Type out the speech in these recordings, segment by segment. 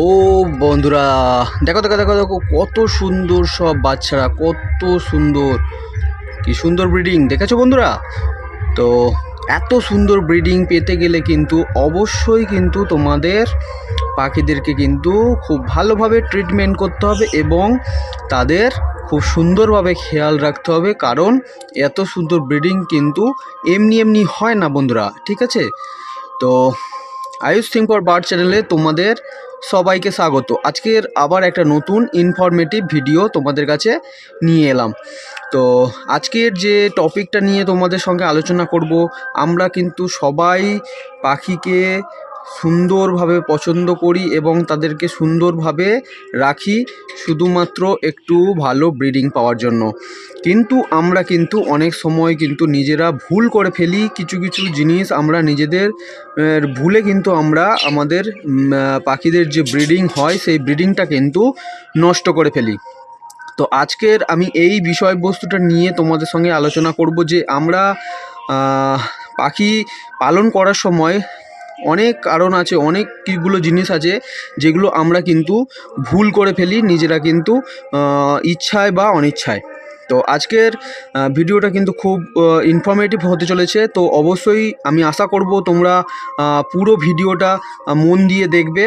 ও বন্ধুরা, দেখো দেখো দেখো দেখো, কত সুন্দর সব বাচ্চারা, কত সুন্দর। কি সুন্দর ব্রিডিং, দেখেছ বন্ধুরা? তো এত সুন্দর ব্রিডিং পেতে গেলে কিন্তু অবশ্যই কিন্তু তোমাদের পাখিদেরকে কিন্তু খুব ভালোভাবে ট্রিটমেন্ট করতে হবে এবং তাদের খুব সুন্দরভাবে খেয়াল রাখতে হবে, কারণ এত সুন্দর ব্রিডিং কিন্তু এমনি এমনি হয় না বন্ধুরা, ঠিক আছে? তো আয়ুষ থিং ফর বার্ড চ্যানেলে তোমাদের সবাইকে স্বাগত। আজকের আবার একটা নতুন ইনফরমেটিভ ভিডিও তোমাদের কাছে নিয়ে এলাম। তো আজকের যে টপিকটা নিয়ে তোমাদের সঙ্গে আলোচনা করব, আমরা কিন্তু সবাই পাখিকে সুন্দরভাবে পছন্দ করি এবং তাদেরকে সুন্দরভাবে রাখি শুধুমাত্র একটু ভালো ব্রিডিং পাওয়ার জন্য। কিন্তু আমরা কিন্তু অনেক সময় কিন্তু নিজেরা ভুল করে ফেলি, কিছু কিছু জিনিস আমরা নিজেদের ভুলে কিন্তু আমরা আমাদের পাখিদের যে ব্রিডিং হয় সেই ব্রিডিংটা কিন্তু নষ্ট করে ফেলি। তো আজকের আমি এই বিষয়বস্তুটা নিয়ে তোমাদের সঙ্গে আলোচনা করব যে আমরা পাখি পালন করার সময় অনেক কারণ আছে অনেক অনেকগুলো জিনিস আছে যেগুলো আমরা কিন্তু ভুল করে ফেলি নিজেরা কিন্তু ইচ্ছায় বা অনিচ্ছায়। তো আজকের ভিডিওটা কিন্তু খুব ইনফর্মেটিভ হতে চলেছে। তো অবশ্যই আমি আশা করব তোমরা পুরো ভিডিওটা মন দিয়ে দেখবে।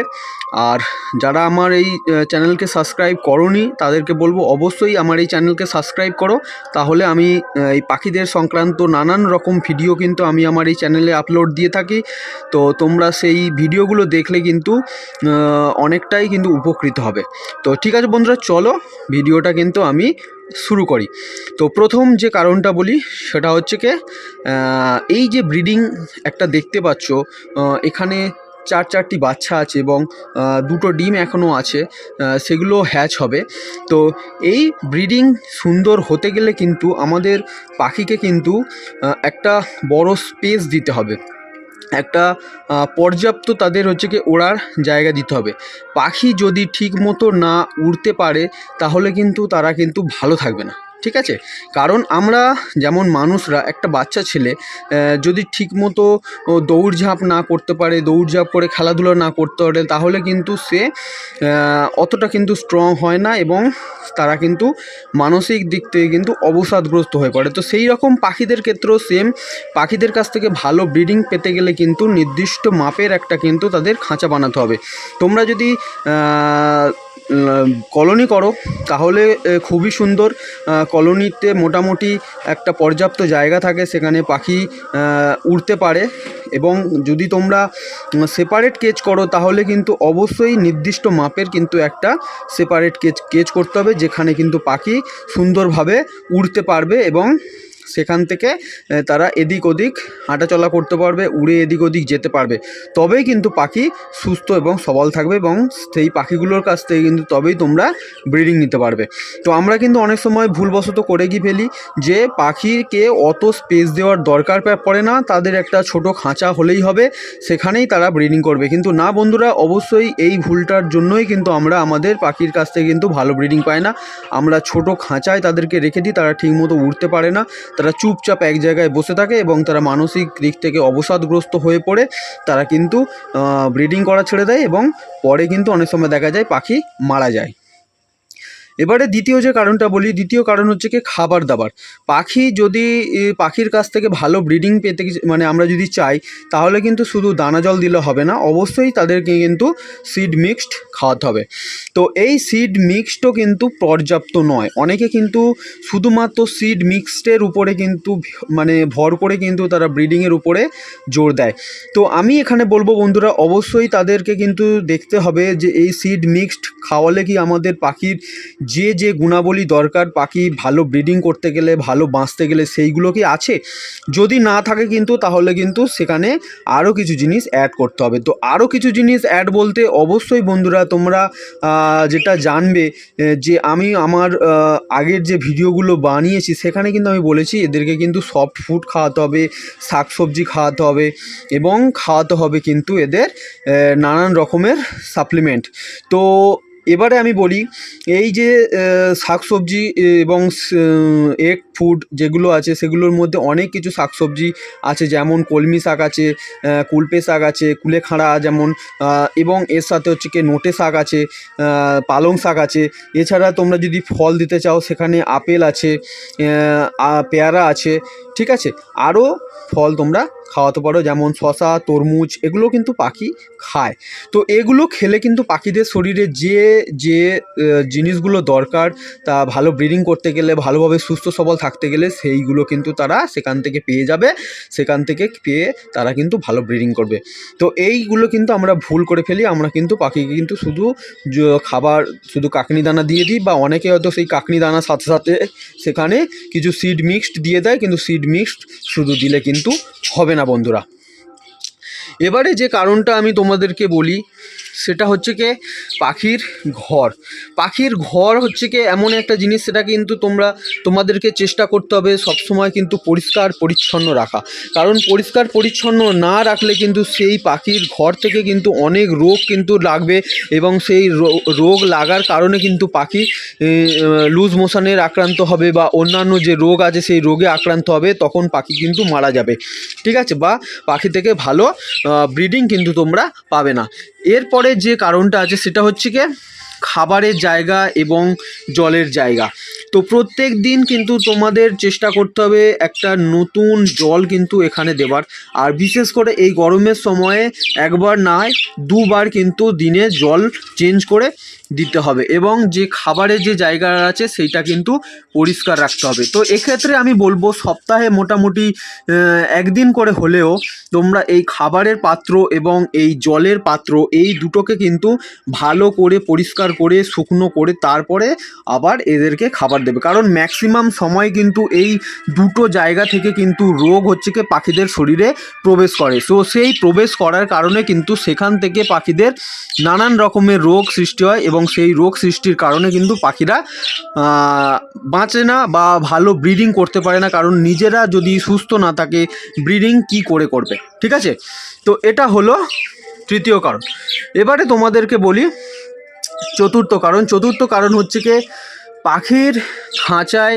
আর যারা আমার এই চ্যানেলকে সাবস্ক্রাইব করনি, তাদেরকে বলব অবশ্যই আমার এই চ্যানেলকে সাবস্ক্রাইব করো। তাহলে আমি এই পাখিদের সংক্রান্ত নানান রকম ভিডিও কিন্তু আমি আমার এই চ্যানেলে আপলোড দিয়ে থাকি। তো তোমরা সেই ভিডিওগুলো দেখলে কিন্তু অনেকটাই কিন্তু উপকৃত হবে। তো ঠিক আছে বন্ধুরা, চলো ভিডিওটা কিন্তু আমি শুরু করি। তো প্রথম যে কারণটা বলি, সেটা হচ্ছে কি এই যে ব্রিডিং একটা দেখতে পাচ্ছ এখানে চার চারটি বাচ্চা আছে এবং দুটো ডিম এখনও আছে সেগুলো হ্যাচ হবে। তো এই ব্রিডিং সুন্দর হতে গেলে কিন্তু আমাদের পাখিকে কিন্তু একটা বড় স্পেস দিতে হবে। একটা পর্যাপ্ত তাদের হচ্ছে কি ওড়ার জায়গা দিতে হবে। পাখি যদি ঠিক মতো না উড়তে পারে, তাহলে কিন্তু তারা কিন্তু ভালো থাকবে না। ঠিক আছে? কারণ আমরা যেমন মানুষরা, একটা বাচ্চা ছেলে যদি ঠিকমতো দৌড়ঝাঁপ না করতে পারে, দৌড়ঝাঁপ করে খেলাধুলা না করতে পারে, তাহলে কিন্তু সে অতটা কিন্তু স্ট্রং হয় না এবং তারা কিন্তু মানসিক দিক থেকে কিন্তু অবসাদগ্রস্ত হয়ে পড়ে। তো সেই রকম পাখিদের ক্ষেত্রেও সেম পাখিদের কাছ থেকে ভালো ব্রিডিং পেতে গেলে কিন্তু নির্দিষ্ট মাপের একটা কিন্তু তাদের খাঁচা বানাতে হবে। তোমরা যদি কলোনি করো, তাহলে খুবই সুন্দর কলোনিতে মোটামুটি একটা পর্যাপ্ত জায়গা থাকে, সেখানে পাখি উড়তে পারে। এবং যদি তোমরা সেপারেট কেচ করো, তাহলে কিন্তু অবশ্যই নির্দিষ্ট মাপের কিন্তু একটা সেপারেট কেচ কেচ করতে হবে, যেখানে কিন্তু পাখি সুন্দরভাবে উড়তে পারবে এবং সেখান থেকে তারা এদিক ওদিক হাঁটাচলা করতে পারবে, উড়ে এদিক ওদিক যেতে পারবে। তবেই কিন্তু পাখি সুস্থ এবং সবল থাকবে এবং সেই পাখিগুলোর কাছ থেকে কিন্তু তবেই তোমরা ব্রিডিং নিতে পারবে। তো আমরা কিন্তু অনেক সময় ভুলবশত করে গিয়ে ফেলি যে পাখিকে অত স্পেস দেওয়ার দরকার পড়ে না, তাদের একটা ছোট খাঁচা হলেই হবে, সেখানেই তারা ব্রিডিং করবে। কিন্তু না বন্ধুরা, অবশ্যই এই ভুলটার জন্যই কিন্তু আমরা আমাদের পাখির কাছ থেকে কিন্তু ভালো ব্রিডিং পাই না। আমরা ছোট খাঁচায় তাদেরকে রেখে দিই, তারা ঠিকমতো উঠতে পারে না। তারা চুপচাপ এক জায়গায় বসে থাকে এবং তারা মানসিক দিক থেকে অবসাদগ্রস্ত হয়ে পড়ে। তারা কিন্তু ব্রিডিং করা ছেড়ে দেয় এবং পরে কিন্তু অনেক সময় দেখা যায় পাখি মারা যায়। এবারে দ্বিতীয় যে কারণটা বলি, দ্বিতীয় কারণ হচ্ছে কি খাবার দাবার। পাখি যদি পাখির কাছ থেকে ভালো ব্রিডিং পেতে মানে আমরা যদি চাই, তাহলে কিন্তু শুধু দানা জল দিলে হবে না, অবশ্যই তাদেরকে কিন্তু সিড মিক্সড খাওয়াতে হবে। তো এই সিড মিক্সডও কিন্তু পর্যাপ্ত নয়। অনেকে কিন্তু শুধুমাত্র সিড মিক্সডের উপরে কিন্তু মানে ভর করে কিন্তু তারা ব্রিডিংয়ের উপরে জোর দেয়। তো আমি এখানে বলব বন্ধুরা, অবশ্যই তাদেরকে কিন্তু দেখতে হবে যে এই সিড মিক্সড খাওয়ালে কি আমাদের পাখির যে যে গুণাবলী দরকার, পাখি ভালো ব্রিডিং করতে গেলে, ভালো বাঁচতে গেলে সেইগুলো কি আছে? যদি না থাকে কিন্তু, তাহলে কিন্তু সেখানে আরও কিছু জিনিস অ্যাড করতে হবে। তো আরও কিছু জিনিস অ্যাড বলতে অবশ্যই বন্ধুরা তোমরা যেটা জানবে যে আমি আমার আগের যে ভিডিওগুলো বানিয়েছি, সেখানে কিন্তু আমি বলেছি এদেরকে কিন্তু সফট ফুড খাওয়াতে হবে শাকসবজি খাওয়াতে হবে এবং খাওয়াতে হবে কিন্তু এদের নানান রকমের সাপ্লিমেন্ট তো এবারে আমি বলি, এই যে শাকসবজি এবং এগ ফুড যেগুলো আছে, সেগুলোর মধ্যে অনেক কিছু শাকসবজি আছে, যেমন কলমি শাক আছে কুলপে শাক আছে, কুলেখাড়া যেমন এবং এর সাথে হচ্ছে কি নোটে শাক আছে পালং শাক আছে। এছাড়া তোমরা যদি ফল দিতে চাও, সেখানে আপেল আছে পেয়ারা আছে, ঠিক আছে? আরও ফল তোমরা খাওয়াতে পারো, যেমন শশা তরমুজ, এগুলো কিন্তু পাখি খায়। তো এগুলো খেলে কিন্তু পাখিদের শরীরে যে যে জিনিসগুলো দরকার, তা ভালো ব্রিডিং করতে গেলে, ভালোভাবে সুস্থ সবল থাকতে গেলে, সেইগুলো কিন্তু তারা সেখান থেকে পেয়ে যাবে। সেখান থেকে পেয়ে তারা কিন্তু ভালো ব্রিডিং করবে। তো এইগুলো কিন্তু আমরা ভুল করে ফেলি। আমরা কিন্তু পাখিকে কিন্তু শুধু খাবার, শুধু কাকনি দানা দিয়ে দিই বা অনেকে হয়তো সেই কাকনি দানার সাথে সাথে সেখানে কিছু সিড মিক্সড দিয়ে দেয়, কিন্তু সিড মিক্সড শুধু দিলে কিন্তু হবে না বন্ধুরা। এবারে যে কারণটা আমি তোমাদেরকে বলি সেটা হচ্ছে কি? পাখির ঘর। পাখির ঘর হচ্ছে কি? এমন একটা জিনিস, সেটা কিন্তু তোমরা, তোমাদেরকে চেষ্টা করতে হবে সবসময় কিন্তু পরিষ্কার পরিচ্ছন্ন রাখা। কারণ পরিষ্কার পরিচ্ছন্ন না রাখলে কিন্তু সেই পাখির ঘর থেকে কিন্তু অনেক রোগ কিন্তু লাগবে এবং সেই রোগ লাগার কারণে কিন্তু পাখি লুজ মোশনের আক্রান্ত হবে বা অন্যান্য যে রোগ আছে সেই রোগে আক্রান্ত হবে, তখন পাখি কিন্তু মারা যাবে। ঠিক আছে? বা পাখি থেকে ভালো ব্রিডিং কিন্তু তোমরা পাবে না। এরপরে যে কারণটা আছে সেটা হচ্ছে কি খাবারের জায়গা এবং জলের জায়গা। তো প্রত্যেক দিন কিন্তু তোমাদের চেষ্টা করতে হবে একটা নতুন জল কিন্তু এখানে দেবার। আর বিশেষ করে এই গরমের সময়ে একবার নয় দুবার কিন্তু দিনে জল চেঞ্জ করে দিতে হবে এবং যে খাবারের যে জায়গা আছে সেইটা কিন্তু পরিষ্কার রাখতে হবে। তো এক্ষেত্রে আমি বলব সপ্তাহে মোটামুটি একদিন করে হলেও তোমরা এই খাবারের পাত্র এবং এই জলের পাত্র এই দুটোকে কিন্তু ভালো করে পরিষ্কার করে শুকনো করে তারপরে আবার এদেরকে খাবার দেবে। কারণ ম্যাক্সিমাম সময় কিন্তু এই দুটো জায়গা থেকে কিন্তু রোগ হচ্ছে কি পাখিদের শরীরে প্রবেশ করে। সো সেই প্রবেশ করার কারণে কিন্তু সেখান থেকে পাখিদের নানান রকমের রোগ সৃষ্টি হয় এবং সেই রোগ সৃষ্টির কারণে কিন্তু পাখিরা বাঁচে না বা ভালো ব্রিডিং করতে পারে না। কারণ নিজেরা যদি সুস্থ না থাকে ব্রিডিং কি করে করবে? ঠিক আছে? তো এটা হলো তৃতীয় কারণ। এবারে তোমাদেরকে বলি চতুর্থ কারণ। চতুর্থ কারণ হচ্ছে কি পাখির খাঁচায়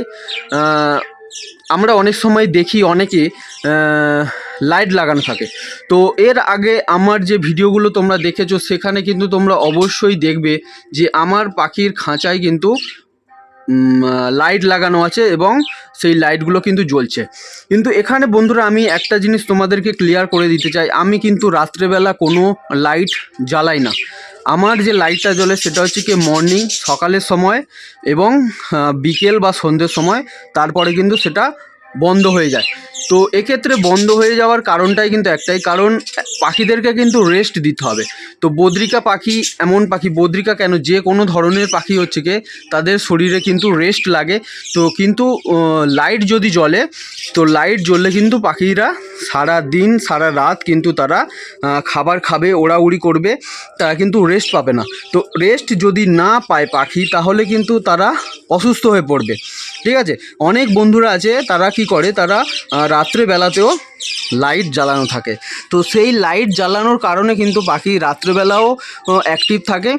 আমরা অনেক সময় দেখি অনেকে লাইট লাগানো থাকে। তো এর আগে আমার যে ভিডিওগুলো তোমরা দেখেছ, সেখানে কিন্তু তোমরা অবশ্যই দেখবে যে আমার পাখির খাঁচায় কিন্তু লাইট লাগানো আছে এবং সেই লাইটগুলো কিন্তু জ্বলছে। কিন্তু এখানে বন্ধুরা আমি একটা জিনিস তোমাদেরকে ক্লিয়ার করে দিতে চাই। আমি কিন্তু রাত্রেবেলা কোনো লাইট জ্বালাই না। আমার যে লাইটটা জ্বলে সেটা হচ্ছে কি মর্নিং সকালের সময় এবং বিকেল বা সন্ধ্যের সময়, তারপরে কিন্তু সেটা বন্ধ হয়ে যায়। তো এক্ষেত্রে বন্ধ হয়ে যাওয়ার কারণটাই কিন্তু একটাই, কারণ পাখিদেরকে কিন্তু রেস্ট দিতে হবে। তো বদ্রিকা পাখি, এমন পাখি, বদ্রিকা কেন, যে কোনো ধরনের পাখি হচ্ছে কি, তাদের শরীরে কিন্তু রেস্ট লাগে। তো কিন্তু লাইট যদি জ্বলে, তো লাইট জ্বললে কিন্তু পাখিরা সারা দিন, সারা রাত কিন্তু তারা খাবার খাবে, ওড়াউড়ি করবে, তারা কিন্তু রেস্ট পাবে না। তো রেস্ট যদি না পায় পাখি, তাহলে কিন্তু তারা অসুস্থ হয়ে পড়বে। ঠিক আছে? অনেক বন্ধুরা আছে, তারা কি করে, তারা রাত্রেবেলাতেও লাইট জ্বালানো থাকে। তো সেই লাইট জ্বালানোর কারণে কিন্তু পাখি রাত্রেবেলাও অ্যাক্টিভ থাকে।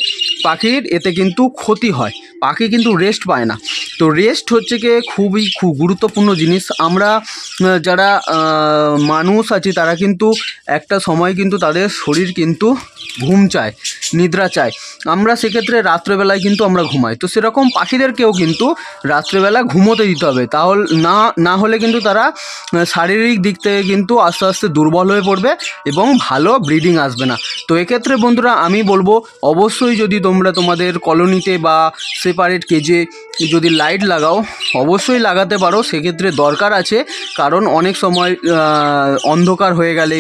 পাখির এতে কিন্তু ক্ষতি হয়। পাখি কিন্তু রেস্ট পায় না। তো রেস্ট হচ্ছে কি খুবই খুব গুরুত্বপূর্ণ জিনিস। আমরা যারা মানুষ আছি, তারা কিন্তু একটা সময় কিন্তু তাদের শরীর কিন্তু ঘুম চায়, নিদ্রা চায়। আমরা সেক্ষেত্রে রাত্রেবেলায় কিন্তু আমরা ঘুমাই। তো সেরকম পাখিদেরকেও কিন্তু রাত্রেবেলা ঘুমোতে দিতে হবে। তাহলে, না না হলে কিন্তু তারা শারীরিক দিক থেকে কিন্তু আস্তে আস্তে দুর্বল হয়ে পড়বে এবং ভালো ব্রিডিং আসবে না। তো এক্ষেত্রে বন্ধুরা, আমি বলব, অবশ্যই যদি তোমরা তোমাদের কলোনিতে বা সেপারেট কেজে যদি লাইট লাগাও। অবশ্যই লাগাতে পারো, সেক্ষেত্রে দরকার আছে। কারণ অনেক সময় অন্ধকার হয়ে গেলে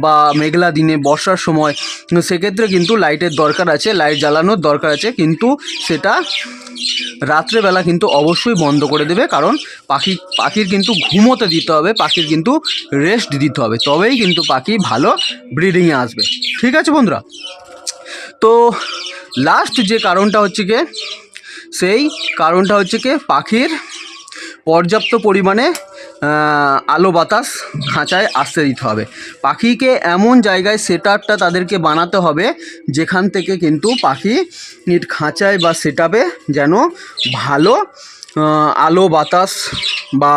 বা মেঘলা দিনে, বর্ষার সময়, সেক্ষেত্রে কিন্তু লাইটের দরকার আছে, লাইট জ্বালানোর দরকার আছে। কিন্তু সেটা রাত্রেবেলা কিন্তু অবশ্যই বন্ধ করে দেবে। কারণ পাখি, পাখির কিন্তু ঘুমোতে দিতে হবে, পাখির কিন্তু রেস্ট দিতে হবে। তবেই কিন্তু পাখি ভালো ব্রিডিংয়ে আসবে। ঠিক আছে বন্ধুরা? তো লাস্ট যে কারণটা হচ্ছে কি সেই কারণটা হচ্ছে কি, পাখির পর্যাপ্ত পরিমাণে আলো বাতাস খাঁচায় আসতে দিতে হবে। পাখিকে এমন জায়গায় সেটারটা তাদেরকে বানাতে হবে, যেখান থেকে কিন্তু পাখি খাঁচায় বা সেটাবে যেন ভালো আলো বাতাস বা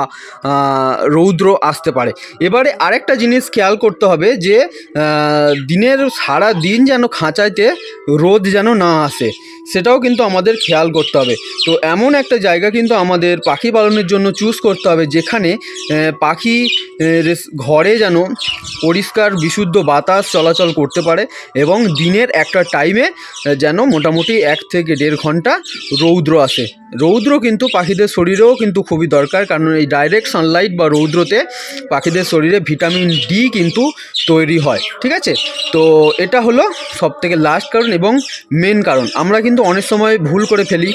রৌদ্র আসতে পারে। এবারে আরেকটা জিনিস খেয়াল করতে হবে যে দিনের সারা দিন যেন খাঁচাইতে রোদ যেন না আসে। সেটাও কিন্তু আমাদের খেয়াল করতে হবে। তো এমন একটা জায়গা কিন্তু আমাদের পাখি পালনের জন্য চুজ করতে হবে, যেখানে পাখি ঘরে যেন পরিষ্কার, বিশুদ্ধ বাতাস চলাচল করতে পারে এবং দিনের একটা টাইমে যেন মোটামুটি এক থেকে দেড় ঘণ্টা রৌদ্র আসে। রৌদ্র কিন্তু পাখিদের শরীরেও কিন্তু খুবই দরকার, কারণ এই ডাইরেক্ট সানলাইট বা রৌদ্রতে পাখিদের শরীরে ভিটামিন ডি কিন্তু তৈরি হয়, ঠিক আছে? তো এটা হলো সব থেকে লাস্ট কারণ এবং মেন কারণ। আমরা কিন্তু অনেক সময় ভুল করে ফেলি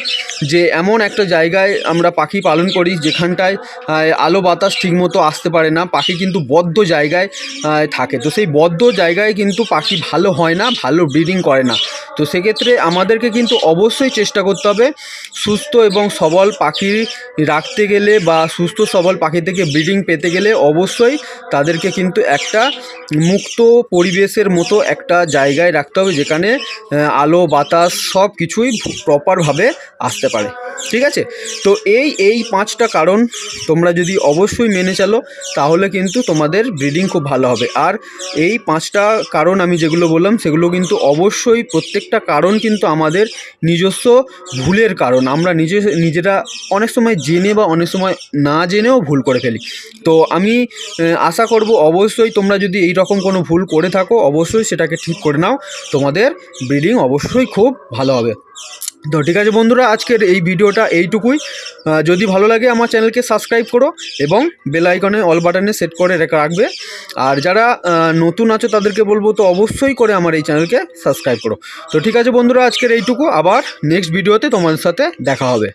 যে এমন একটা জায়গায় আমরা পাখি পালন করি যেখানটায় আলো বাতাস ঠিকমতো আসতে পারে না, পাখি কিন্তু বদ্ধ জায়গায় থাকে। তো সেই বদ্ধ জায়গায় কিন্তু পাখি ভালো হয় না, ভালো ব্রিডিং করে না। তো সেক্ষেত্রে আমাদেরকে কিন্তু অবশ্যই চেষ্টা করতে হবে সুস্থ এবং সবল পাখি রাখতে গেলে বা সুস্থ সবল পাখি থেকে ব্রিডিং পেতে গেলে অবশ্যই তাদেরকে কিন্তু একটা মুক্ত পরিবেশের মতো একটা জায়গায় রাখতে হবে যেখানে আলো বাতাস সব কিছুই প্রপারভাবে আসতে পারে। ঠিক আছে? তো এই এই পাঁচটা কারণ তোমরা যদি অবশ্যই মেনে চলো, তাহলে কিন্তু তোমাদের ব্রিডিং খুব ভালো হবে। আর এই পাঁচটা কারণ আমি যেগুলো বললাম, সেগুলো কিন্তু অবশ্যই প্রত্যেকটা কারণ কিন্তু আমাদের নিজস্ব ভুলের কারণ। আমরা নিজে, নিজেরা অনেক সময় জেনে বা অনেক সময় না জেনেও ভুল করে ফেলি। তো আমি আশা করব অবশ্যই তোমরা যদি এই রকম কোনো ভুল করে থাকো, অবশ্যই সেটাকে ঠিক করে নাও। তোমাদের ব্রিডিং অবশ্যই খুব ভালো হবে। তো ঠিক আছে বন্ধুরা, আজকের এই ভিডিওটা এইটুকুই। যদি ভালো লাগে আমার চ্যানেলকে সাবস্ক্রাইব করো এবং বেল আইকনে অল বাটনে সেট করে রেখে রাখবে। আর যারা নতুন আছে তাদেরকে বলব তো অবশ্যই করে আমার এই চ্যানেলকে সাবস্ক্রাইব করো। তো ঠিক আছে বন্ধুরা, আজকের এইটুকু। আবার নেক্সট ভিডিওতে তোমাদের সাথে দেখা হবে।